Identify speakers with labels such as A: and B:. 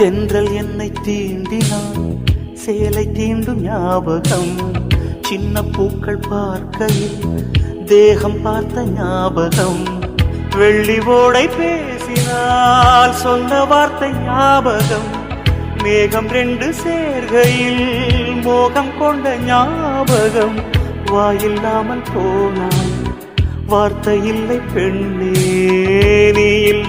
A: தென்றல் என்னை தீண்டினான். சேலை தீண்டும் ஞாபகம் சின்ன பூக்கள் பார்க்கையில் தேகம் பார்த்த ஞாபகம். வெள்ளி ஓடை பேசினால் சொன்ன வார்த்தை ஞாபகம். மேகம் ரெண்டு சேர்கையில் மோகம் கொண்ட ஞாபகம். வாயில்லாமல் போனான் வார்த்தை இல்லை பெண்ணே.